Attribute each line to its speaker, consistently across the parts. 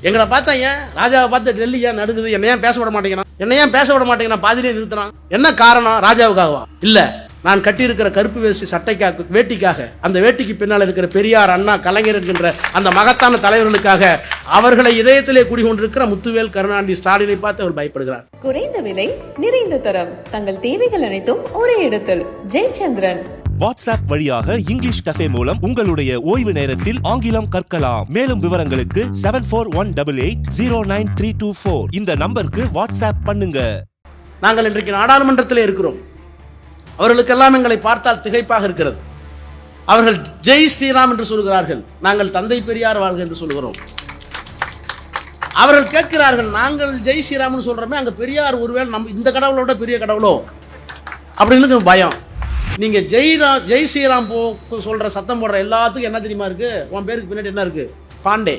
Speaker 1: எங்களை பார்த்தா ஏன்? ராஜாவை பார்த்து டெல்லி ஏன் நடுங்குது? என்ன ஏன் பேச விட மாட்டேங்கிறான்? என்ன ஏன் பேச விட மாட்டேங்கிறான்? பாதிலே நிறுத்துறான். என்ன காரணம் ராஜாவுக்காகவா? இல்லை நான் கட்டியிருக்கிற கருப்பு வேசி சட்டைக்காக வேட்டிக்காக அந்த வேட்டிக்கு பின்னால் இருக்கிற பெரியார் அண்ணா கலைஞர் என்கின்ற அந்த மகத்தான தலைவர்களுக்காக அவர்களை இதயத்திலே குடிகொண்டிருக்கிற முத்துவேல் கருணாநிதி ஸ்டாலினை பார்த்து அவர் பயப்படுகிறார்.
Speaker 2: குறைந்த விலை நிறைந்த தரம். தங்கள் தேவைகள் அனைத்தும் ஒரே இடத்தில். ஜெயச்சந்திரன்.
Speaker 3: வாட்ஸ்அப் வழியாக இங்கிலீஷ் கஃபே மூலம் உங்களுடைய ஓய்வு நேரத்தில் ஆங்கிலம் கற்கலாம். மேலும் விவரங்களுக்கு seven four one double eight zero nine three two four இந்த நம்பருக்கு வாட்ஸ்அப் பண்ணுங்க.
Speaker 1: நாங்கள் இன்றைக்கு நாடாளுமன்றத்தில் இருக்கிறோம். அவர்களுக்கெல்லாம் எங்களை பார்த்தால் திகைப்பாக இருக்கிறது. அவர்கள் ஜெய் ஸ்ரீராம் என்று சொல்கிறார்கள். நாங்கள் தந்தை பெரியார் வாழ்க என்று சொல்கிறோம். அவர்கள் கேட்கிறார்கள் நாங்கள் ஜெய் ஸ்ரீராம்னு சொல்கிறோமே அங்கே பெரியார் ஒருவேளை நம்ம இந்த கடவுளோட பெரிய கடவுளோ? அப்படின்னு பயம். நீங்க ஜெய்ராம் ஜெய் ஸ்ரீராம் போ சொல்கிற சத்தம் போடுற எல்லாத்துக்கும் என்ன தெரியுமா இருக்குது உன் பேருக்கு பின்னாடி என்ன இருக்குது பாண்டே.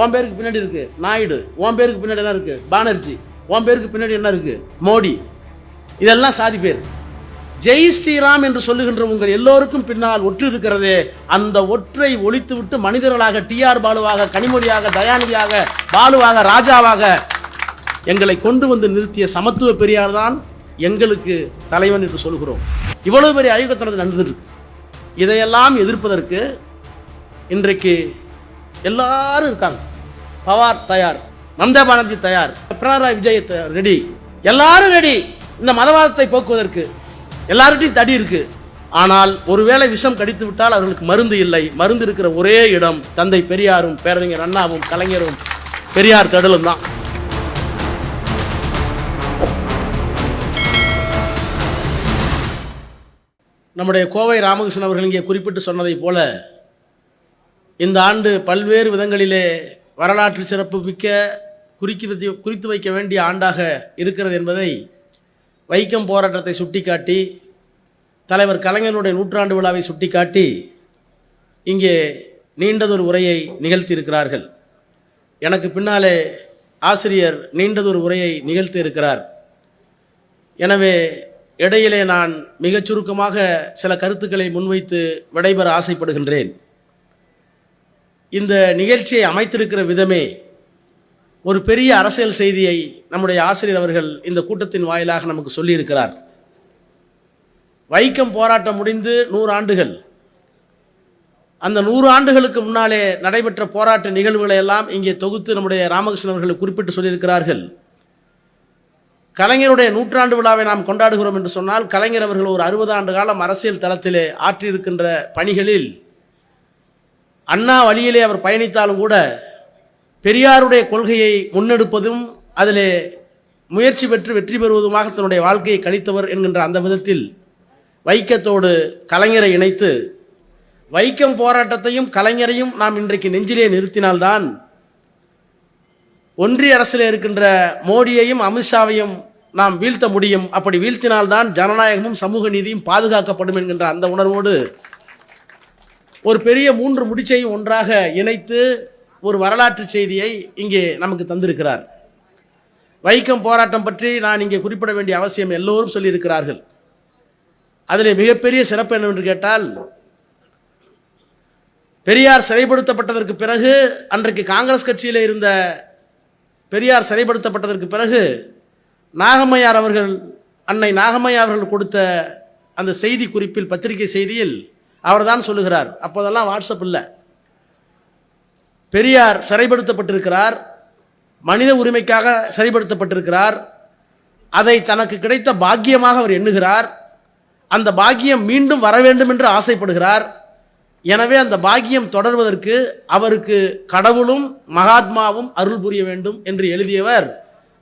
Speaker 1: உன் பேருக்கு பின்னாடி இருக்குது நாயுடு. உன் பேருக்கு பின்னாடி என்ன இருக்குது பானர்ஜி. உன் பேருக்கு பின்னாடி என்ன இருக்குது மோடி. இதெல்லாம் சாதி பேர். ஜெய் ஸ்ரீராம் என்று சொல்லுகின்ற உங்கள் எல்லோருக்கும் பின்னால் ஒற்று இருக்கிறதே. அந்த ஒற்றை ஒழித்து விட்டு மனிதர்களாக டிஆர் பாலுவாக கனிமொழியாக தயாநிதியாக பாலுவாக ராஜாவாக எங்களை கொண்டு வந்து நிறுத்திய சமத்துவ பெரியார் தான் எங்களுக்கு தலைவன் என்று சொல்கிறோம். இவ்வளவு பெரிய அயுகத்தனது நடந்துருக்கு இதையெல்லாம் எதிர்ப்பதற்கு இன்றைக்கு எல்லாரும் இருக்காங்க. பவார் தயார் மம்தா பானர்ஜி தயார் பினராயி விஜய் தயார் ரெடி. எல்லாரும் ரெடி. இந்த மதவாதத்தை போக்குவதற்கு எல்லார்கிட்டையும் தடி இருக்கு. ஆனால் ஒருவேளை விஷம் கடித்து விட்டால் அவர்களுக்கு மருந்து இல்லை. மருந்து இருக்கிற ஒரே இடம் தந்தை பெரியாரும் பேரறிஞர் அண்ணாவும் கலைஞரும் பெரியார் தடலும் தான். நம்முடைய கோவை ராமகிருஷ்ணன் அவர்கள் இங்கே குறிப்பிட்டு சொன்னதைப் போல இந்த ஆண்டு பல்வேறு விதங்களிலே வரலாற்று சிறப்பு மிக்க குறிக்கிறது குறித்து வைக்க வேண்டிய ஆண்டாக இருக்கிறது என்பதை வைக்கம் போராட்டத்தை சுட்டிக்காட்டி தலைவர் கலைஞருடைய நூற்றாண்டு விழாவை சுட்டிக்காட்டி இங்கே நீண்டதொரு உரையை நிகழ்த்தியிருக்கிறார்கள். எனக்கு பின்னாலே ஆசிரியர் நீண்டதொரு உரையை நிகழ்த்தி இருக்கிறார் எனவே இடையிலே நான் மிகச் சுருக்கமாக சில கருத்துக்களை முன்வைத்து விடைபெற ஆசைப்படுகின்றேன். இந்த நிகழ்ச்சியை அமைத்திருக்கிற விதமே ஒரு பெரிய அரசியல் செய்தியை நம்முடைய ஆசிரியர் அவர்கள் இந்த கூட்டத்தின் வாயிலாக நமக்கு சொல்லியிருக்கிறார். வைக்கம் போராட்டம் முடிந்து நூறு ஆண்டுகள். அந்த நூறு ஆண்டுகளுக்கு முன்னாலே நடைபெற்ற போராட்ட நிகழ்வுகளை எல்லாம் இங்கே தொகுத்து நம்முடைய ராமகிருஷ்ணன் அவர்கள் குறிப்பிட்டு சொல்லியிருக்கிறார்கள். கலைஞருடைய நூற்றாண்டு விழாவை நாம் கொண்டாடுகிறோம் என்று சொன்னால் கலைஞர் அவர்கள் ஒரு அறுபது ஆண்டு காலம் அரசியல் தளத்திலே ஆற்றியிருக்கின்ற பணிகளில் அண்ணா வழியிலே அவர் பயணித்தாலும் கூட பெரியாருடைய கொள்கையை முன்னெடுப்பதும் அதிலே முயற்சி பெற்று வெற்றி பெறுவதுமாக தன்னுடைய வாழ்க்கையை கழித்தவர் என்கின்ற அந்த விதத்தில் வைக்கத்தோடு கலைஞரை இணைத்து வைக்கம் போராட்டத்தையும் கலைஞரையும் நாம் இன்றைக்கு நெஞ்சிலே நிறுத்தினால்தான் ஒன்றிய அரசில் இருக்கின்ற மோடியையும் அமித்ஷாவையும் நாம் வீழ்த்த முடியும். அப்படி வீழ்த்தினால்தான் ஜனநாயகமும் சமூக நீதியும் பாதுகாக்கப்படும் என்கின்ற அந்த உணர்வோடு ஒரு பெரிய மூன்று முடிச்சையும் ஒன்றாக இணைத்து ஒரு வரலாற்று செய்தியை இங்கே நமக்கு தந்திருக்கிறார். வைக்கம் போராட்டம் பற்றி நான் இங்கே குறிப்பிட வேண்டிய அவசியம் எல்லோரும் சொல்லியிருக்கிறார்கள். அதில் மிகப்பெரிய சிறப்பு என்னவென்று கேட்டால் பெரியார் சிறைப்படுத்தப்பட்டதற்கு பிறகு அன்றைக்கு காங்கிரஸ் கட்சியில் இருந்த பெரியார் சிறைப்படுத்தப்பட்டதற்கு பிறகு நாகம்மையார் அவர்கள் அன்னை நாகம்மையார் அவர்கள் கொடுத்த அந்த செய்தி குறிப்பில் பத்திரிகை செய்தியில் அவர்தான் சொல்லுகிறார். அப்போதெல்லாம் வாட்ஸ்அப் இல்லை. பெரியார் சிறைப்படுத்தப்பட்டிருக்கிறார் மனித உரிமைக்காக சிறைப்படுத்தப்பட்டிருக்கிறார் அதை தனக்கு கிடைத்த பாக்கியமாக அவர் எண்ணுகிறார். அந்த பாக்கியம் மீண்டும் வர வேண்டும் என்று ஆசைப்படுகிறார். எனவே அந்த பாக்கியம் தொடர்வதற்கு அவருக்கு கடவுளும் மகாத்மாவும் அருள் புரிய வேண்டும் என்று எழுதியவர்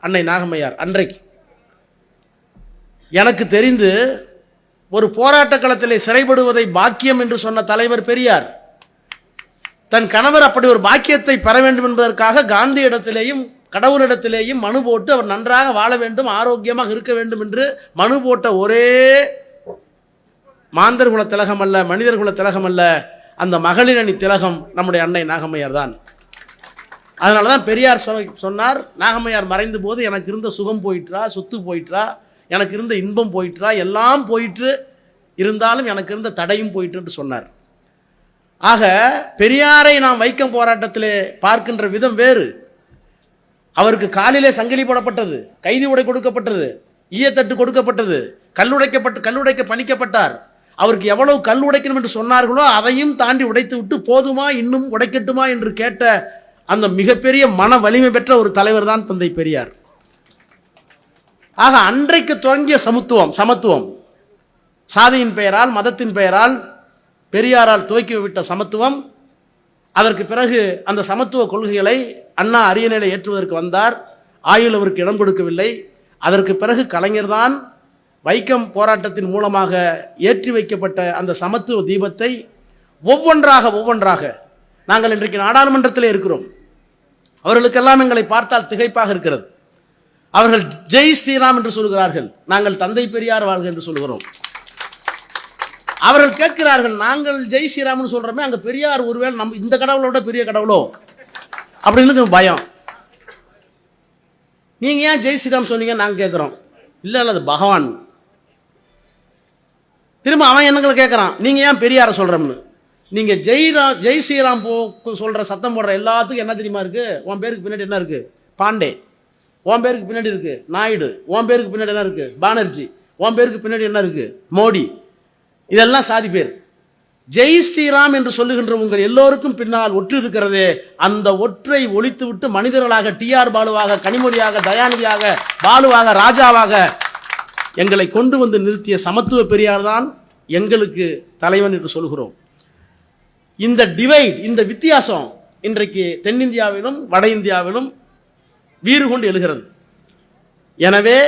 Speaker 1: அன்னை நாகம்மையார். அன்றைக்கு எனக்கு தெரிந்து ஒரு போராட்ட களத்தில் சிறைப்படுவதை பாக்கியம் என்று சொன்ன தலைவர் பெரியார் தன் கணவர் அப்படி ஒரு பாக்கியத்தை பெற வேண்டும் என்பதற்காக காந்தி இடத்திலேயும் கடவுளிடத்திலேயும் மனு போட்டு அவர் நன்றாக வாழ வேண்டும் ஆரோக்கியமாக இருக்க வேண்டும் என்று மனு போட்ட ஒரே மாந்தர் குல திலகம் அல்ல மனிதர் குல திலகம் அல்ல அந்த மகளிர் அணி திலகம் நம்முடைய அன்னை நாகம்மையார் தான். அதனால தான் பெரியார் சொன்னார் நாகம்மையார் மறைந்த போது எனக்கு இருந்த சுகம் போயிற்றா சொத்து போயிற்றா எனக்கு இருந்த இன்பம் போயிற்றா எல்லாம் போயிற்று இருந்தாலும் எனக்கு இருந்த தடையும் போயிற்றுன்னு சொன்னார். ஆக பெரியாரை நாம் வைக்கம் போராட்டத்திலே பார்க்கின்ற விதம் வேறு. அவருக்கு காலிலே சங்கிலி போடப்பட்டது கைதி உடை கொடுக்கப்பட்டது ஈயத்தட்டு கொடுக்கப்பட்டது கல்லுடைக்கப்பட்டு கல்லுடைக்க பணிக்கப்பட்டார். அவருக்கு எவ்வளவு கல் உடைக்கணும் என்று சொன்னார்களோ அதையும் தாண்டி உடைத்து விட்டு போதுமா இன்னும் உடைக்கட்டுமா என்று கேட்ட அந்த மிகப்பெரிய மன வலிமை பெற்ற ஒரு தலைவர் தான் தந்தை பெரியார். ஆக அன்றைக்கு தொடங்கிய சமத்துவம் சமத்துவம். சாதியின் பெயரால் மதத்தின் பெயரால் பெரியாரால் துவக்கி விட்ட சமத்துவம். அதற்கு பிறகு அந்த சமத்துவ கொள்கைகளை அண்ணா அரியணையில் ஏற்றுவதற்கு வந்தார். ஆயுள் அவருக்கு இடம் கொடுக்கவில்லை. அதற்கு பிறகு கலைஞர்தான் வைக்கம் போராட்டத்தின் மூலமாக ஏற்றி வைக்கப்பட்ட அந்த சமத்துவ தீபத்தை ஒவ்வொன்றாக ஒவ்வொன்றாக நாங்கள் இன்றைக்கு நாடாளுமன்றத்தில் இருக்கிறோம். அவர்களுக்கெல்லாம் எங்களை பார்த்தால் திகைப்பாக இருக்கிறது. அவர்கள் ஜெய் ஸ்ரீராம் என்று சொல்கிறார்கள். நாங்கள் தந்தை பெரியார் வாழ்க என்று சொல்கிறோம். அவர்கள் கேட்கிறார்கள் நாங்கள் ஜெய் ஸ்ரீராம்னு சொல்கிறோமே அங்கே பெரியார் ஒருவேளை நம் இந்த கடவுளோட பெரிய கடவுளோ? அப்படின்னு பயம். நீங்கள் ஏன் ஜெய் ஸ்ரீராம் சொன்னீங்க நாங்கள் கேட்குறோம். இல்லை இல்லை அது பகவான். திரும்ப அவன் என்னங்களை கேட்குறான் நீங்கள் ஏன் பெரியாரை சொல்கிறோம்னு நீங்கள் ஜெய்ராம் ஜெய் ஸ்ரீராம் போ சொல்கிற சத்தம் போடுற எல்லாத்துக்கும் என்ன தெரியுமா இருக்குது உன் பேருக்கு பின்னாடி என்ன இருக்குது பாண்டே. உன் பேருக்கு பின்னாடி இருக்குது நாயுடு. உன் பேருக்கு பின்னாடி என்ன இருக்குது பானர்ஜி. உன் பேருக்கு பின்னாடி என்ன இருக்குது மோடி. இதெல்லாம் சாதி பேர். ஜெய் ஸ்ரீராம் என்று சொல்லுகின்ற உங்கள் எல்லோருக்கும் பின்னால் ஒற்று இருக்கிறதே. அந்த ஒற்றை ஒழித்து விட்டு மனிதர்களாக டிஆர் பாலுவாக கனிமொழியாக தயாநிதியாக பாலுவாக ராஜாவாக எங்களை கொண்டு வந்து நிறுத்திய சமத்துவ பெரியார் தான் எங்களுக்கு தலைவன் என்று சொல்கிறோம். இந்த டிவைட் இந்த வித்தியாசம் இன்றைக்கு தென்னிந்தியாவிலும் வட இந்தியாவிலும் வீறு கொண்டு எழுகிறது. எனவே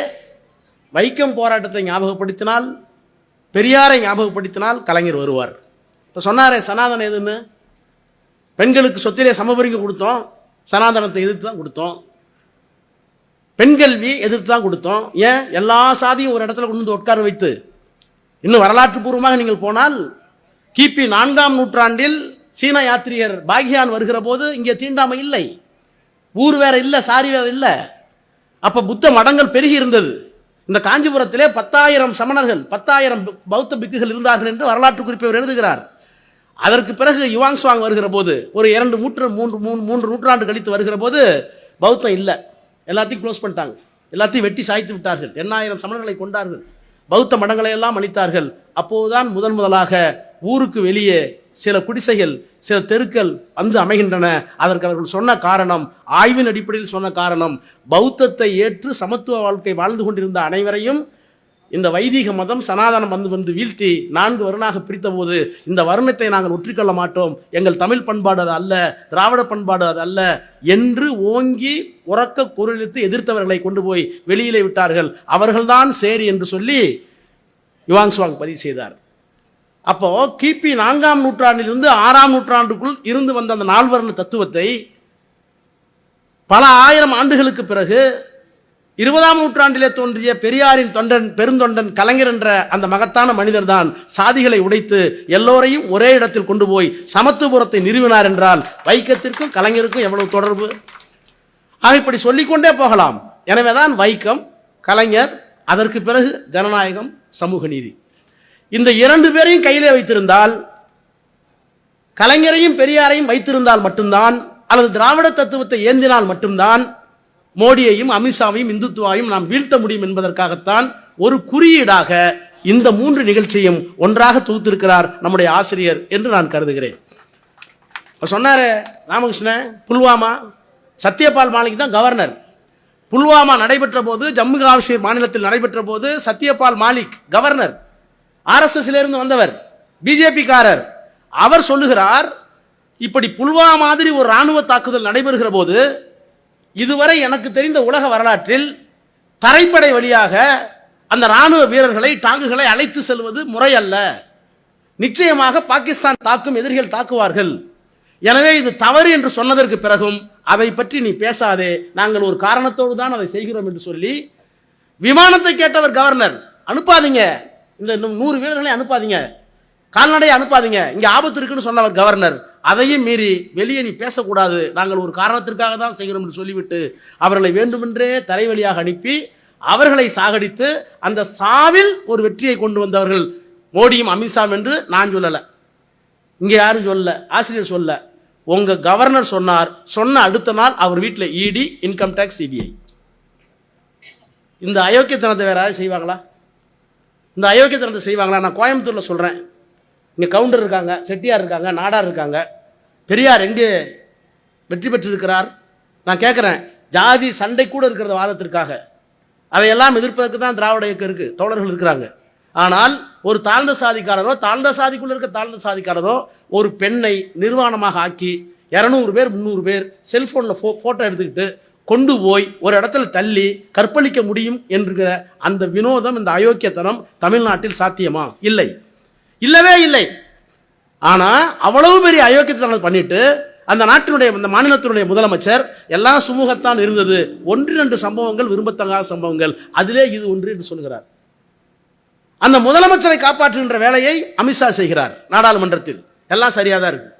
Speaker 1: வைக்கம் போராட்டத்தை ஞாபகப்படுத்தினால் பெரியாரை ஞாபகப்படுத்தினால் கலைஞர் வருவார். இப்போ சொன்னாரே சனாதனம் எதுன்னு? பெண்களுக்கு சொத்திலே சமபரிங்க கொடுத்தோம் சனாதனத்தை எதிர்த்து தான் கொடுத்தோம். பெண் கல்வி எதிர்த்து தான் கொடுத்தோம். ஏன்? எல்லா சாதியும் ஒரு இடத்துல கொண்டு வந்து உட்கார வைத்து. இன்னும் வரலாற்று பூர்வமாக நீங்கள் போனால் கிபி நான்காம் நூற்றாண்டில் சீன யாத்திரியர் பாக்யான் வருகிற போது இங்கே தீண்டாமை இல்லை. ஊர் வேற இல்லை சாரி வேற இல்லை. அப்போ புத்த மடங்கள் பெருகி இருந்தது. இந்த காஞ்சிபுரத்திலே பத்தாயிரம் சமணர்கள் பத்தாயிரம் பௌத்த பிக்குகள் இருந்தார்கள் என்று வரலாற்று குறிப்பை அவர் எழுதுகிறார். அதற்கு பிறகு யுவாங் சுவாங் வருகிற போது ஒரு இரண்டு மூன்று மூன்று மூணு மூன்று நூற்றாண்டு கழித்து வருகிற போது பௌத்தம் இல்லை. எல்லாத்தையும் க்ளோஸ் பண்ணிட்டாங்க. எல்லாத்தையும் வெட்டி சாய்த்து விட்டார்கள். எண்ணாயிரம் சமணர்களை கொண்டார்கள். பௌத்த மடங்களை எல்லாம் அளித்தார்கள் அப்போதுதான் முதன் முதலாக ஊருக்கு வெளியே சில குடிசைகள் சில தெருக்கள் வந்து அமைகின்றன. அதற்கு அவர்கள் சொன்ன காரணம் ஆய்வின் அடிப்படையில் சொன்ன காரணம் பௌத்தத்தை ஏற்று சமத்துவ வாழ்க்கை வாழ்ந்து கொண்டிருந்த அனைவரையும் இந்த வைதிக மதம் சனாதனம் வந்து வந்து வீழ்த்தி நான்கு வருணாக பிரித்தபோது இந்த வருணத்தை நாங்கள் ஒற்றிக்கொள்ள மாட்டோம். எங்கள் தமிழ் பண்பாடு அது அல்ல திராவிட பண்பாடு அது அல்ல என்று ஓங்கி உறக்க குரலித்து எதிர்த்தவர்களை கொண்டு போய் வெளியிலே விட்டார்கள். அவர்கள்தான் சரி என்று சொல்லி யுவாங் சுவாங் பதிவு செய்தார். அப்போ கிபி நான்காம் நூற்றாண்டிலிருந்து ஆறாம் நூற்றாண்டுக்குள் இருந்து வந்த அந்த நால்வர்ண தத்துவத்தை பல ஆயிரம் ஆண்டுகளுக்கு பிறகு இருபதாம் நூற்றாண்டிலே தோன்றிய பெரியாரின் தொண்டன் பெருந்தொண்டன் கலைஞர் என்ற அந்த மகத்தான மனிதர் தான் சாதிகளை உடைத்து எல்லோரையும் ஒரே இடத்தில் கொண்டு போய் சமத்துவபுரத்தை நிறுவினார் என்றால் வைக்கத்திற்கும் கலைஞருக்கும் எவ்வளவு தொடர்பு? ஆக இப்படி சொல்லிக்கொண்டே போகலாம். எனவேதான் வைக்கம் கலைஞர் அதற்கு பிறகு ஜனநாயகம் சமூக நீதி. இந்த இரண்டு பேரையும் கையிலே வைத்திருந்தால் கலைஞரையும் பெரியாரையும் வைத்திருந்தால் மட்டும்தான் அல்லது திராவிட தத்துவத்தை ஏந்தினால் மட்டும்தான் மோடியையும் அமித்ஷாவையும் இந்துத்துவாவையும் நாம் வீழ்த்த முடியும் என்பதற்காகத்தான் ஒரு குறியீடாக இந்த மூன்று நிகழ்ச்சியும் ஒன்றாக தொகுத்திருக்கிறார் நம்முடைய ஆசிரியர் என்று நான் கருதுகிறேன். இப்ப சொன்னார் ராமகிருஷ்ணன் புல்வாமா சத்யபால் மாலிக் தான் கவர்னர் புல்வாமா நடைபெற்ற போது ஜம்மு காஷ்மீர் மாநிலத்தில் நடைபெற்ற போது சத்யபால் மாலிக் கவர்னர் ஆர்எஸ்எஸ்லேருந்து வந்தவர் பிஜேபிக்காரர். அவர் சொல்லுகிறார் இப்படி புல்வா மாதிரி ஒரு ராணுவ தாக்குதல் நடைபெறுகிற போது இதுவரை எனக்கு தெரிந்த உலக வரலாற்றில் தரைப்படை வழியாக அந்த ராணுவ வீரர்களை டாங்குகளை அழைத்து செல்வது முறை அல்ல நிச்சயமாக பாகிஸ்தான் தாக்கும் எதிரிகள் தாக்குவார்கள். எனவே இது தவறு என்று சொன்னதற்கு பிறகும் அதை பற்றி நீ பேசாதே. நாங்கள் ஒரு காரணத்தோடு தான் அதை செய்கிறோம் என்று சொல்லி விமானத்தை கேட்டவர் கவர்னர் அனுப்பாதீங்க. இந்த நூறு வீரர்களை அனுப்பாதீங்க. கால்நடையை அனுப்பாதீங்க. இங்கே ஆபத்து இருக்குன்னு சொன்னவர் கவர்னர். அதையும் மீறி வெளியே நீ பேசக்கூடாது. நாங்கள் ஒரு காரணத்திற்காக தான் செய்கிறோம் என்று சொல்லிவிட்டு அவர்களை வேண்டுமென்றே தரைவழியாக அனுப்பி அவர்களை சாகடித்து அந்த சாவில் ஒரு வெற்றியை கொண்டு வந்தவர்கள் மோடியும் அமித்ஷாம் என்று நான் சொல்லலை. இங்கே யாரும் சொல்ல ஆசிரியர் சொல்ல உங்கள் கவர்னர் சொன்னார். சொன்ன அடுத்த நாள் அவர் வீட்டில் இடி இன்கம் டேக்ஸ் சிபிஐ இந்த அயோக்கியத்தனத்தை வேறு யாராவது செய்வாங்களா? இந்த அயோக்கியத்தனத்தை செய்வாங்களா? நான் கோயம்புத்தூரில் சொல்கிறேன் இங்கே கவுண்டர் இருக்காங்க செட்டியார் இருக்காங்க நாடார் இருக்காங்க. பெரியார் எங்கே வெற்றி பெற்றிருக்கிறார்? நான் கேட்குறேன் ஜாதி சண்டை கூட இருக்கிற வாதத்திற்காக. அதையெல்லாம் எதிர்ப்பதற்கு தான் திராவிட இயக்கம் இருக்குது தோழர்கள் இருக்கிறாங்க. ஆனால் ஒரு தாழ்ந்த சாதிக்காரரோ தாழ்ந்த சாதிக்குள்ள இருக்க தாழ்ந்த சாதிக்காரரோ ஒரு பெண்ணை நிர்வாணமாக ஆக்கி இரநூறு பேர் முந்நூறு பேர் செல்ஃபோனில் ஃபோ ஃபோட்டோ எடுத்துக்கிட்டு கொண்டு போய் ஒரு இடத்துல தள்ளி கற்பழிக்க முடியும் என்கிற அந்த வினோதம் இந்த அயோக்கியத்தனம் தமிழ்நாட்டில் சாத்தியமா? இல்லை. இல்லவே இல்லை. ஆனால் அவ்வளவு பெரிய அயோக்கியத்தனம் பண்ணிட்டு அந்த நாட்டினுடைய அந்த மாநிலத்தினுடைய முதலமைச்சர் எல்லாம் சுமூகத்தான் இருந்தது. ஒன்று ரெண்டு சம்பவங்கள் விரும்பத்தகாத சம்பவங்கள். அதிலே இது ஒன்று என்று சொல்கிறார். அந்த முதலமைச்சரை காப்பாற்றுகின்ற வேலையை அமித்ஷா செய்கிறார் நாடாளுமன்றத்தில். எல்லாம் சரியாக தான் இருக்கு.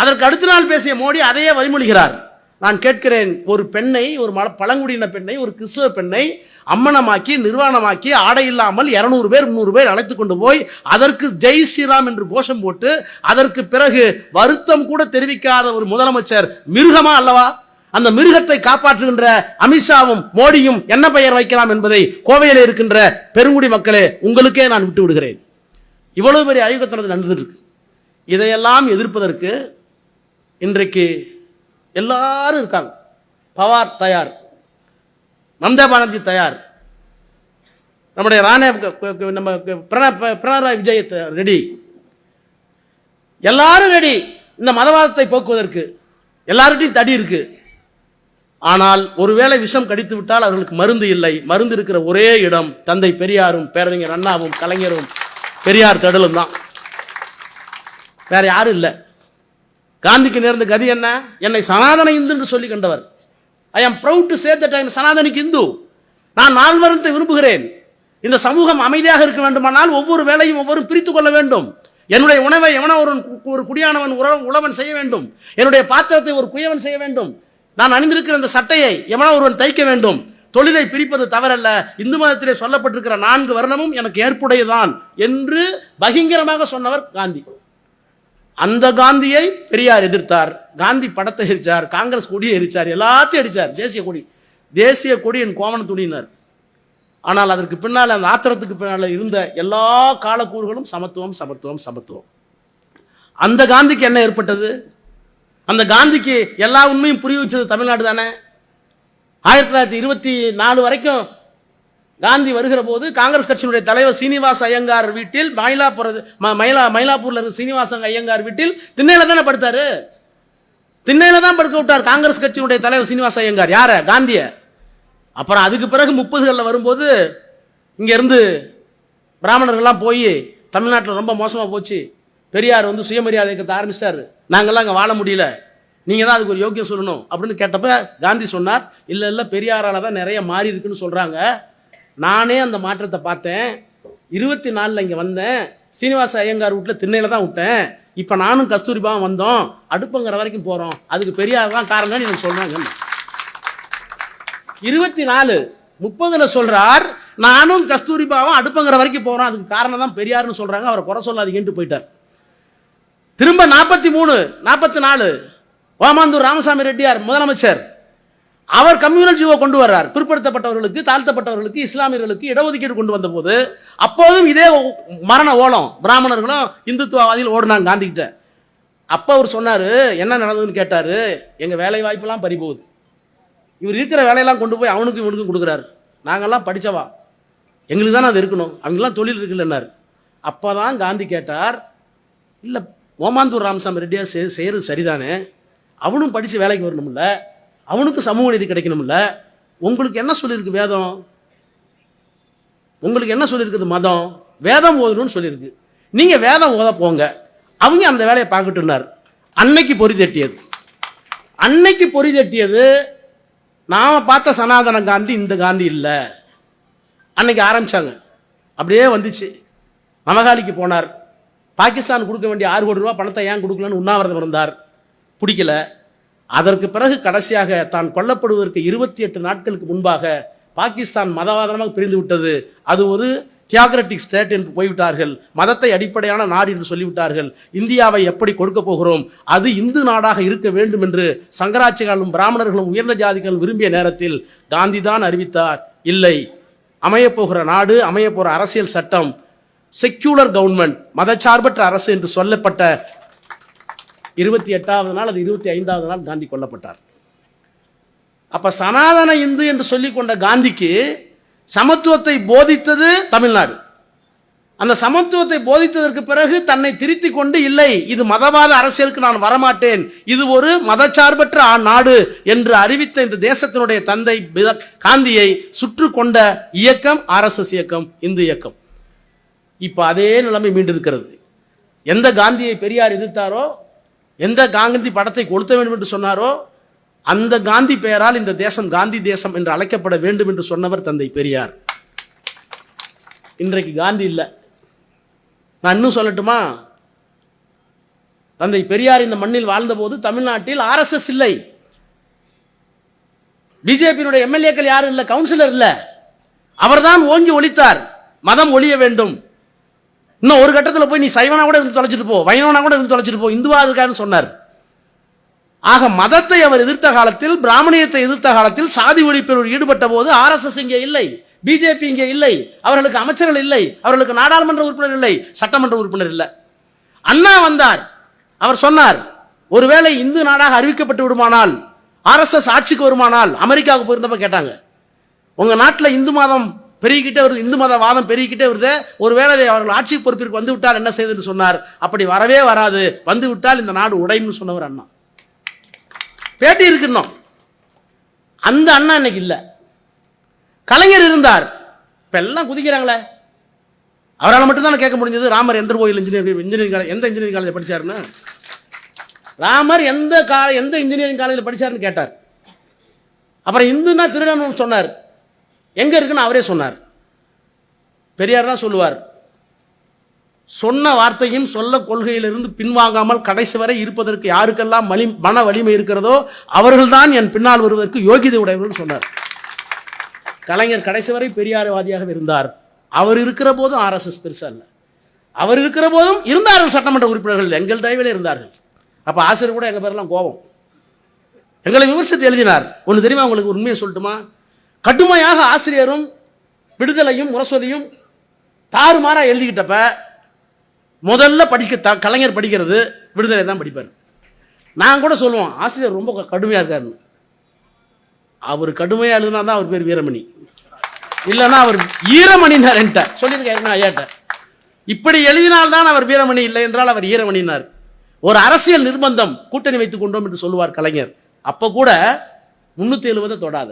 Speaker 1: அதற்கு அடுத்த நாள் பேசிய மோடி அதையே வழிமொழிகிறார். நான் கேட்கிறேன் ஒரு பெண்ணை ஒரு மல பழங்குடியின பெண்ணை ஒரு கிறிஸ்துவ பெண்ணை அம்மனமாக்கி நிர்வாணமாக்கி ஆடை இல்லாமல் இரநூறு பேர் முந்நூறு பேர் அழைத்து கொண்டு போய் அதற்கு ஜெய் ஸ்ரீராம் என்று கோஷம் போட்டு அதற்கு பிறகு வருத்தம் கூட தெரிவிக்காத ஒரு முதலமைச்சர் மிருகமா அல்லவா? அந்த மிருகத்தை காப்பாற்றுகின்ற அமித்ஷாவும் மோடியும் என்ன பெயர் வைக்கலாம் என்பதை கோவையில் இருக்கின்ற பெருங்குடி மக்களே உங்களுக்கே நான் விட்டு விடுகிறேன். இவ்வளவு பெரிய அயுகத்தனது நடந்துருக்கு இதையெல்லாம் எதிர்ப்பதற்கு இன்றைக்கு எல்லாரும் இருக்காங்க. பவார் தயார். மம்தா பானர்ஜி தயார். நம்முடைய ராணே நம்ம பிரண- விஜய் ரெடி. எல்லாரும் ரெடி. இந்த மதவாதத்தை போக்குவதற்கு. எல்லார்கிட்டையும் தடி இருக்கு. ஆனால் ஒருவேளை விஷம் கடித்து விட்டால் அவர்களுக்கு மருந்து இல்லை. மருந்து இருக்கிற ஒரே இடம் தந்தை பெரியாரும் பேரறிஞர் அண்ணாவும் கலைஞரும் பெரியார் தடலும் தான் வேற யாரும் இல்லை. காந்திக்கு நேர்ந்த கதி என்ன? என்னை சனாதன இந்து என்று சொல்லி கண்டவர். I am proud to say that I Hindu. நான் நால்வரத்தை விரும்புகிறேன். இந்த சமூகம் அமைதியாக இருக்க வேண்டுமானால் ஒவ்வொரு வேலையும் ஒவ்வொரு பிரித்து கொள்ள வேண்டும். என்னுடைய உணவை எவனோ ஒரு ஒரு குடியானவன் உற- உழவன் செய்ய வேண்டும். என்னுடைய பாத்திரத்தை ஒரு குயவன் செய்ய வேண்டும். நான் அணிந்திருக்கிற இந்த சட்டையை எவனோ ஒருவன் தைக்க வேண்டும். தொழிலை பிரிப்பது தவறல்ல. இந்து மதத்திலே சொல்லப்பட்டிருக்கிற நான்கு வர்ணமும் எனக்கு ஏற்புடையதான் என்று பகிங்கரமாக சொன்னவர் காந்தி. அந்த காந்தியை பெரியார் எதிர்த்தார். காந்தி படத்தை எரிச்சார் காங்கிரஸ் கொடியை எரிச்சார் எல்லாத்தையும் அடித்தார் தேசிய கொடி. தேசிய கொடி என் கோமன துணியினர். ஆனால் அதற்கு பின்னால் அந்த ஆத்திரத்துக்கு பின்னால் இருந்த எல்லா காலக்கூறுகளும் சமத்துவம் சமத்துவம் சமத்துவம். அந்த காந்திக்கு என்ன ஏற்பட்டது? அந்த காந்திக்கு எல்லா உண்மையும் புரிய வச்சது தமிழ்நாடு தானே? ஆயிரத்தி தொள்ளாயிரத்தி இருபத்தி நாலு வரைக்கும் காந்தி வருகிற போது காங்கிரஸ் கட்சியினுடைய தலைவர் சீனிவாச ஐயங்கார் வீட்டில் மயிலாப்புற ம- மயிலா மயிலாப்பூரில் இருக்க சீனிவாசன் ஐயங்கார் வீட்டில் திண்ணையில தானே படுத்தாரு? திண்ணையில தான் படுக்க விட்டார் காங்கிரஸ் கட்சியினுடைய தலைவர் சீனிவாச ஐயங்கார். யார? காந்திய. அப்புறம் அதுக்கு பிறகு முப்பதுகளில் வரும்போது இங்கேருந்து பிராமணர்கள்லாம் போய் தமிழ்நாட்டில் ரொம்ப மோசமாக போச்சு. பெரியார் வந்து சுயமரியாதை இயக்கத்தை ஆரம்பிச்சிட்டாரு. நாங்கள்லாம் அங்கே வாழ முடியல. நீங்கள் தான் அதுக்கு ஒரு யோக்கியம் சொல்லணும் அப்படின்னு கேட்டப்ப காந்தி சொன்னார் இல்லை இல்லை பெரியாரால் தான் நிறைய மாறி இருக்குன்னு சொல்கிறாங்க நானே அந்த மாற்றத்தை பார்த்தேன். இருபத்தி நாலில் இங்கே வந்தேன். சீனிவாச ஐயங்கார் வீட்டில் திண்ணையில் தான் விட்டேன். இப்போ நானும் கஸ்தூரிபாவும் வந்தோம். அடுப்புங்கிற வரைக்கும் போகிறோம் அதுக்கு பெரியார் தான் காரணம்னு எனக்கு சொல்கிறாங்க இருபத்தி நாலு முப்பதில் சொல்கிறார் நானும் கஸ்தூரிபாவும் அடுப்புங்கிற வரைக்கும் போகிறோம் அதுக்கு காரணம் தான் பெரியார்னு சொல்கிறாங்க அவரை குறை சொல்லாதீங்கன்ட்டு போயிட்டார். திரும்ப நாற்பத்தி மூணு நாற்பத்தி நாலு ஓமாந்தூர் ராமசாமி ரெட்டியார் முதலமைச்சர். அவர் கம்யூனல் ஜீவோ கொண்டு வர்றார். பிற்படுத்தப்பட்டவர்களுக்கு தாழ்த்தப்பட்டவர்களுக்கு இஸ்லாமியர்களுக்கு இடஒதுக்கீடு கொண்டு வந்த போது அப்போதும் இதே ஓ- மரண ஓலம் பிராமணர்களும் இந்துத்துவவாதிகள் ஓடுனாங்க காந்திகிட்ட. அப்போ அவர் சொன்னார் என்ன நடந்ததுன்னு கேட்டார் எங்கள் வேலை வாய்ப்பெல்லாம் பறிபோகுது. இவர் இருக்கிற வேலையெல்லாம் கொண்டு போய் அவனுக்கும் இவனுக்கும் கொடுக்குறாரு. நாங்கள்லாம் படித்தவா எங்களுக்கு தானே அது இருக்கணும். அவங்கெல்லாம் தொழில் இருக்குல்லன்னாரு. அப்போ தான் காந்தி கேட்டார் இல்லை ஓமாந்தூர் ராமசாமி ரெட்டியார் செய்கிறது சரிதானே? அவனும் படித்து வேலைக்கு வரணும்ல. அவனுக்கு சமூக நீதி கிடைக்கணும்ல. உங்களுக்கு என்ன சொல்லியிருக்கு வேதம்? உங்களுக்கு என்ன சொல்லியிருக்குது மதம்? வேதம் ஓதணும்னு சொல்லியிருக்கு. நீங்கள் வேதம் ஓத போங்க. அவங்க அந்த வேலையை பார்க்கட்டுனார் அன்னைக்கு பொறி தட்டியது. அன்னைக்கு பொறி தட்டியது நாம் பார்த்த சனாதன காந்தி இந்த காந்தி இல்லை. அன்னைக்கு ஆரம்பிச்சாங்க. அப்படியே வந்துச்சு. மமகாலிக்கு போனார். பாகிஸ்தான் கொடுக்க வேண்டிய ஆறு கோடி ரூபா பணத்தை ஏன் கொடுக்கலன்னு உண்ணாவிரதம் இருந்தார். பிடிக்கல. அதற்கு பிறகு கடைசியாக தான் கொல்லப்படுவதற்கு இருபத்தி எட்டு நாட்களுக்கு முன்பாக பாகிஸ்தான் மதவாதமாக பிரிந்து விட்டது அது ஒரு தியாகரட்டிக் ஸ்டேட் என்று போய்விட்டார்கள். மதத்தை அடிப்படையான நாடு என்று சொல்லிவிட்டார்கள். இந்தியாவை எப்படி கொடுக்க போகிறோம்? அது இந்து நாடாக இருக்க வேண்டும் என்று சங்கராட்சிகளும் பிராமணர்களும் உயர்ந்த ஜாதிகளும் விரும்பிய நேரத்தில் காந்தி தான் அறிவித்தார். இல்லை அமையப்போகிற நாடு அமையப்போகிற அரசியல் சட்டம் செக்யூலர் கவர்மெண்ட் மதச்சார்பற்ற அரசு என்று சொல்லப்பட்ட இருபத்தி எட்டாவது நாள் அது இருபத்தி ஐந்தாவது நாள் காந்தி கொல்லப்பட்டார். அப்ப சனாதன இந்து என்று சொல்லிக்கொண்ட காந்திக்கு சமத்துவத்தை போதித்தது தமிழ்நாடு. அந்த சமத்துவத்தை போதித்ததற்கு பிறகு தன்னை திருத்திக் கொண்டு இல்லை இது மதவாத அரசியலுக்கு நான் வரமாட்டேன். இது ஒரு மதச்சார்பற்ற ஆ- நாடு என்று அறிவித்த இந்த தேசத்தினுடைய தந்தை காந்தியை சுற்று கொண்ட இயக்கம் ஆர்எஸ்எஸ் இயக்கம் இந்து இயக்கம். இப்போ அதே நிலைமை மீண்டிருக்கிறது. எந்த காந்தியை பெரியார் எதிர்த்தாரோ எந்த காந்தி படத்தை கொளுத்த வேண்டும் என்று சொன்னாரோ அந்த காந்தி பெயரால் இந்த தேசம் காந்தி தேசம் என்று அழைக்கப்பட வேண்டும் என்று சொன்னவர் தந்தை பெரியார். இன்றைக்கு காந்தி இல்லை. நான் இன்னும் சொல்லட்டுமா? தந்தை பெரியார் இந்த மண்ணில் வாழ்ந்தபோது தமிழ்நாட்டில் ஆர்எஸ்எஸ் இல்லை. பிஜேபியினுடைய எம்எல்ஏக்கள் யாரும் இல்லை கவுன்சிலர் இல்லை. அவர்தான் ஓங்கி ஒழித்தார். மதம் ஒழிய வேண்டும். இன்னும் ஒரு கட்டத்தில் போய் நீ சைவனா கூட இருந்து தொலைச்சிட்டு போ வைணவனா கூட இருந்து தொலைச்சிட்டு போ இந்துவா இருக்கான்னு சொன்னார். ஆக மதத்தை அவர் எதிர்த்த காலத்தில் பிராமணியத்தை எதிர்த்த காலத்தில் சாதி ஒழிப்பில் ஈடுபட்ட போது ஆர்எஸ்எஸ் இங்கே இல்லை பிஜேபி இங்கே இல்லை அவர்களுக்கு அமைச்சர்கள் இல்லை அவர்களுக்கு நாடாளுமன்ற உறுப்பினர் இல்லை சட்டமன்ற உறுப்பினர் இல்லை. அண்ணா வந்தார். அவர் சொன்னார் ஒருவேளை இந்து நாடாக அறிவிக்கப்பட்டு விடுமானால் ஆர்எஸ்எஸ் ஆட்சிக்கு வருமானால் அமெரிக்காவுக்கு போயிருந்தப்ப கேட்டாங்க. உங்கள் நாட்டில் இந்து மதம் பெருகிக்கிட்டே வருது. இந்து மத வாதம் பெருகிக்கிட்டே வருது. ஒருவேளை அவர்கள் ஆட்சி பொறுப்பிற்கு வந்து விட்டால் என்ன செய்துன்னு சொன்னார். அப்படி வரவே வராது. வந்து விட்டால் இந்த நாடு உடையும்னு சொன்னவர் அண்ணா. பேட்டி இருக்கணும் அந்த அண்ணா இன்னைக்கு இல்லை. கலைஞர் இருந்தார். இப்போ எல்லாம் குதிக்கிறாங்களே. அவரால் மட்டும்தான் கேட்க முடிஞ்சது. ராமர் எந்த கோயில் இன்ஜினியரிங் இன்ஜினியரிங் காலேஜ் எந்த இன்ஜினியரிங் காலேஜ் படித்தாருன்னு ராமர் எந்த கா எந்த இன்ஜினியரிங் காலேஜில் படிச்சாருன்னு கேட்டார். அப்புறம் இந்துன்னா திருடணும்னு சொன்னார். எங்கே இருக்குன்னு அவரே சொன்னார். பெரியார் தான் சொல்லுவார். சொன்ன வார்த்தையும் சொல்ல கொள்கையிலிருந்து பின்வாங்காமல் கடைசி வரை இருப்பதற்கு யாருக்கெல்லாம் மலி மன வலிமை இருக்கிறதோ அவர்கள்தான் என் பின்னால் வருவதற்கு யோகிதை உடையவர்கள் சொன்னார். கலைஞர் கடைசி வரை பெரியாரவாதியாக இருந்தார். அவர் இருக்கிற போதும் ஆர்எஸ்எஸ் பெருசாக இல்லை. அவர் இருக்கிற போதும் இருந்தார்கள் சட்டமன்ற உறுப்பினர்கள். எங்கள் தயவில் இருந்தார்கள். அப்போ ஆசிரியர் கூட எங்கள் பேரெல்லாம் கோபம். எங்களை விமர்சித்து எழுதினார். ஒன்று தெரியுமா உங்களுக்கு? உண்மையை சொல்லட்டுமா? கடுமையாக ஆசிரியரும் விடுதலையும் முரசொலியும் தாறுமாறாக எழுதிக்கிட்டப்ப முதல்ல படிக்க த கலைஞர் படிக்கிறது விடுதலை தான் படிப்பார். நான் கூட சொல்லுவோம் ஆசிரியர் ரொம்ப கடுமையாக இருக்காருன்னு. அவர் கடுமையாக எழுதுனா தான் அவர் பேர் வீரமணி. இல்லைன்னா அவர் ஈரமணினார் என்கிட்ட. சொல்லியிருக்கேன் ஐயாட்ட? இப்படி எழுதினால்தான் அவர் வீரமணி இல்லை என்றால் அவர் ஈரமணினார் ஒரு அரசியல் நிர்பந்தம் கூட்டணி வைத்துக் கொண்டோம் என்று சொல்லுவார் கலைஞர். அப்போ கூட முன்னூற்றி எழுபதை தொடாத.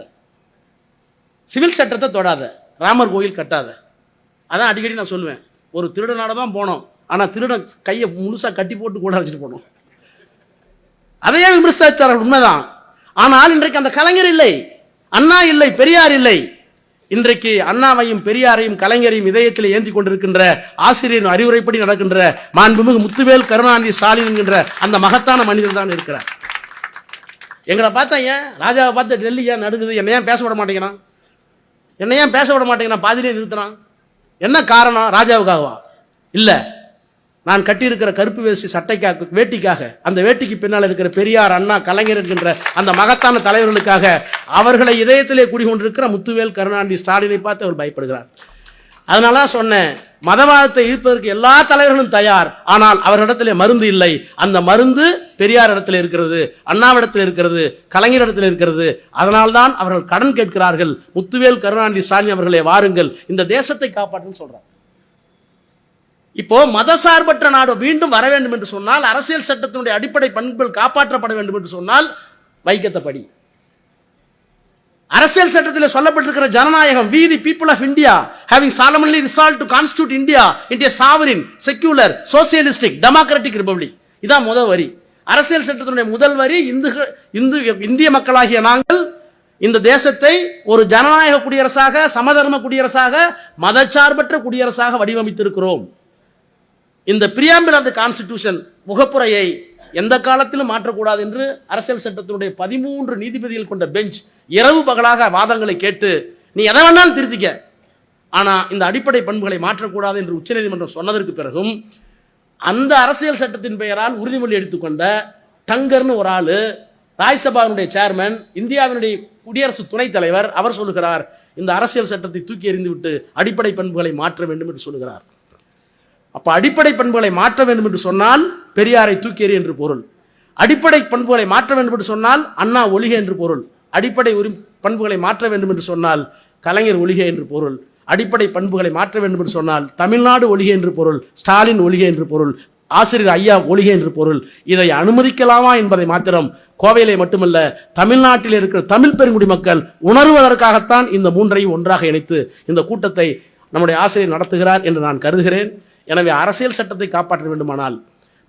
Speaker 1: சிவில் சட்டத்தை தொடாத ராமர் கோயில் கட்டாத. அதான் அடிக்கடி நான் சொல்லுவேன். ஒரு திருடனால தான் போனோம். ஆனால் திருடன் கையை முழுசாக கட்டி போட்டு கூட அழைச்சிட்டு போனோம். அதையே விமர்சித்தார்கள்? உண்மைதான். ஆனால் இன்றைக்கு அந்த கலைஞர் இல்லை. அண்ணா இல்லை பெரியார் இல்லை. இன்றைக்கு அண்ணாவையும் பெரியாரையும் கலைஞரையும் இதயத்தில் ஏந்தி கொண்டிருக்கின்ற ஆசிரியரின் அறிவுரைப்படி நடக்கின்ற மாண்புமிகு முத்துவேல் கருணாநிதி ஸ்டாலின் என்கின்ற அந்த மகத்தான மனிதர் தான் இருக்கிறார். எங்களை பார்த்தா ஏன்? ராஜாவை பார்த்து டெல்லி ஏன் நடுங்குது என்ன ஏன் பேச விட மாட்டேங்கிறான்? என்னை ஏன் பேச விட மாட்டேங்கிறான் பாதிலே நிறுத்தினான் என்ன காரணம்? ராஜாவுக்காகவா? இல்லை. நான் கட்டியிருக்கிற கருப்பு வேசி சட்டைக்காக வேட்டிக்காக அந்த வேட்டிக்கு பின்னால் இருக்கிற பெரியார் அண்ணா கலைஞர் என்கின்ற அந்த மகத்தான தலைவர்களுக்காக அவர்களை இதயத்திலே குடிகொண்டிருக்கிற முத்துவேல் கருணாநிதி ஸ்டாலினை பார்த்து அவர் பயப்படுகிறார். அதனால சொன்னேன் மதவாதத்தை ஈர்ப்பதற்கு எல்லா தலைவர்களும் தயார் ஆனால் அவர்களிடத்திலே மருந்து இல்லை. அந்த மருந்து பெரியார் இடத்துல இருக்கிறது அண்ணாவிடத்தில் இருக்கிறது கலைஞர் இடத்துல இருக்கிறது அதனால்தான் அவர்கள் கடன் கேட்கிறார்கள். முத்துவேல் கருணாநிதி ஸ்டாலின் அவர்களே வாருங்கள். இந்த தேசத்தை காப்பாற்றுன்னு சொல்றாங்க இப்போ மதசார்பற்ற நாடு மீண்டும் வர வேண்டும் என்று சொன்னால் அரசியல் சட்டத்தினுடைய அடிப்படை பண்புகள் காப்பாற்றப்பட வேண்டும் என்று சொன்னால் வைக்கத்தப்படி. அரசியல் சட்டத்தில் சொல்லப்பட்டிருக்கிற ஜனநாயகம் we the people of India having solemnly resolved to constitute India into a sovereign secular socialistic democratic republic இதான் முதல் வரி. அரசியல் சட்டத்தினுடைய முதல் வரி இந்து இந்து இந்திய மக்களாகிய நாங்கள் இந்த தேசத்தை ஒரு ஜனநாயக குடியரசாக சமதர்ம குடியரசாக மதச்சார்பற்ற குடியரசாக வடிவமைத்திருக்கிறோம். இந்த பிரியாம்பிள் ஆஃப் த கான்ஸ்டிடியூஷன் முகப்புரையை எந்த காலத்திலும் மாற்றக்கூடாது என்று அரசியல் சட்டத்தினுடைய பதிமூன்று நீதிபதிகள் கொண்ட பெஞ்ச் இரவு பகலாக வாதங்களை கேட்டு நீ எதை வேணாலும் திருத்திக்க. ஆனால் இந்த அடிப்படை பண்புகளை மாற்றக்கூடாது என்று உச்சநீதிமன்றம் சொன்னதற்கு பிறகும் அந்த அரசியல் சட்டத்தின் பெயரால் உறுதிமொழி எடுத்துக்கொண்ட டங்கர்னு ஒரு ஆள் ராஜ்சபாவினுடைய சேர்மன் இந்தியாவினுடைய குடியரசு துணைத் தலைவர் அவர் சொல்லுகிறார் இந்த அரசியல் சட்டத்தை தூக்கி எறிந்துவிட்டு அடிப்படை பண்புகளை மாற்ற வேண்டும் என்று சொல்லுகிறார். அப்போ அடிப்படை பண்புகளை மாற்ற வேண்டும் என்று சொன்னால் பெரியாரை தூக்கி எறி என்று பொருள். அடிப்படை பண்புகளை மாற்ற வேண்டும் என்று சொன்னால் அண்ணா ஒளிக என்று பொருள். அடிப்படை உரி பண்புகளை மாற்ற வேண்டும் என்று சொன்னால் கலைஞர் ஒளிக என்று பொருள். அடிப்படை பண்புகளை மாற்ற வேண்டும் என்று சொன்னால் தமிழ்நாடு ஒளிக என்று பொருள் ஸ்டாலின் ஒளிக என்று பொருள் ஆசிரியர் ஐயா ஒளிக என்று பொருள் இதை அனுமதிக்கலாமா என்பதை மாத்திரம் கோவையிலே மட்டுமல்ல தமிழ்நாட்டில் இருக்கிற தமிழ் பெருங்குடி மக்கள் உணர்வதற்காகத்தான் இந்த மூன்றையும் ஒன்றாக இணைத்து இந்த கூட்டத்தை நம்முடைய ஆசிரியர் நடத்துகிறார் என்று நான் கருதுகிறேன். எனவே அரசியல் சட்டத்தை காப்பாற்ற வேண்டுமானால்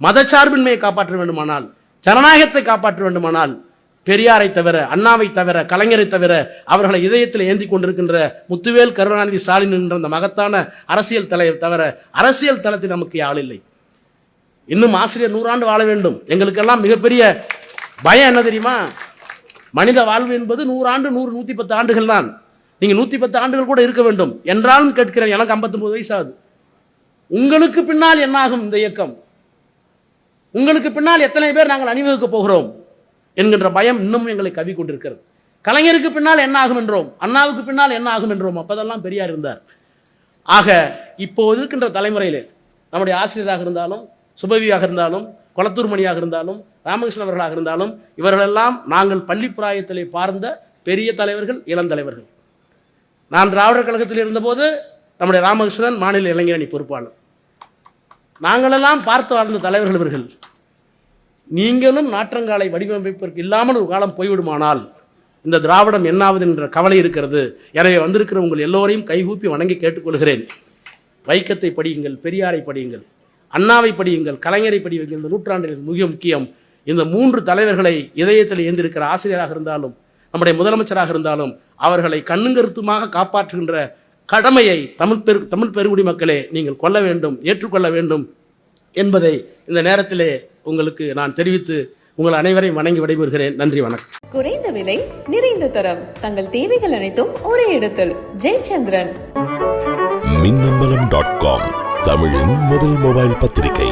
Speaker 1: மதச்சார்பின்மையை காப்பாற்ற வேண்டுமானால் ஜனநாயகத்தை காப்பாற்ற வேண்டுமானால் பெரியாரை தவிர அண்ணாவை தவிர கலைஞரை தவிர அவர்களை இதயத்தில் ஏந்தி கொண்டிருக்கின்ற முத்துவேல் கருணாநிதி ஸ்டாலின் என்ற அந்த மகத்தான அரசியல் தலைவர் தவிர அரசியல் தளத்தில் நமக்கு ஆள் இல்லை. இன்னும் ஆசிரியர் நூறாண்டு வாழ வேண்டும். எங்களுக்கெல்லாம் மிகப்பெரிய பயம் என்ன தெரியுமா? மனித வாழ்வு என்பது நூறாண்டு நூறு நூற்றி பத்து ஆண்டுகள் தான். நீங்கள் நூற்றி பத்து ஆண்டுகள் கூட இருக்க வேண்டும். என்றாலும் கேட்கிறேன் எனக்கு 59 வயசு ஆகுது உங்களுக்கு பின்னால் என்னாகும் இந்த இயக்கம்? உங்களுக்கு பின்னால் எத்தனை பேர் நாங்கள் அணிவகுக்க போகிறோம்? என்கின்ற பயம் இன்னும் எங்களை கவி கொண்டிருக்கிறது. கலைஞருக்கு பின்னால் என்ன ஆகும் என்றோம்? அண்ணாவுக்கு பின்னால் என்ன ஆகும் என்றோம்? அப்போதெல்லாம் பெரியார் இருந்தார். ஆக இப்போது இருக்கின்ற தலைமுறையில் நம்முடைய ஆசிரியராக இருந்தாலும் சுபவியாக இருந்தாலும் கொளத்தூர் மணியாக இருந்தாலும் ராமகிருஷ்ணன் அவர்களாக இருந்தாலும் இவர்களெல்லாம் நாங்கள் பள்ளி பிராயத்திலே பார்ந்த பெரிய தலைவர்கள் இளந்தலைவர்கள் நான் திராவிடர் கழகத்தில் இருந்தபோது நம்முடைய ராமகிருஷ்ணன் மாநில இளைஞரணி பொறுப்பாளர். நாங்களெல்லாம் பார்த்து வாழ்ந்த தலைவர்கள் இவர்கள். நீங்களும் நாற்றங்காலை வடிவமைப்பிற்கு இல்லாமல் ஒரு காலம் போய்விடுமானால் இந்த திராவிடம் என்னாவது என்ற கவலை இருக்கிறது. எனவே வந்திருக்கிற உங்கள் எல்லோரையும் கைகூப்பி வணங்கி கேட்டுக்கொள்கிறேன். வைக்கத்தை படியுங்கள் பெரியாரை படியுங்கள் அண்ணாவை படியுங்கள் கலைஞரை படியுங்கள் இந்த நூற்றாண்டில் மிக முக்கியம். இந்த மூன்று தலைவர்களை இதயத்தில் ஏந்திருக்கிற ஆசிரியராக இருந்தாலும் நம்முடைய முதலமைச்சராக இருந்தாலும் அவர்களை கண்ணுங்கருத்துமாக காப்பாற்றுகின்ற கடமையை தமிழ் பெரு தமிழ் பெருங்குடி மக்களே நீங்கள் கொள்ள வேண்டும் ஏற்றுக்கொள்ள வேண்டும் என்பதை இந்த நேரத்திலே உங்களுக்கு நான் தெரிவித்து உங்கள் அனைவரையும் வணங்கி விடைபெறுகிறேன். நன்றி வணக்கம்.
Speaker 2: குறைந்த விலை நிறைந்த தரம். தங்கள் தேவைகள் அனைத்தும் ஒரே இடத்தில். ஜெயச்சந்திரன்.
Speaker 4: மின்னம்பலம் டாட் காம் தமிழின் முதல் மொபைல் பத்திரிகை.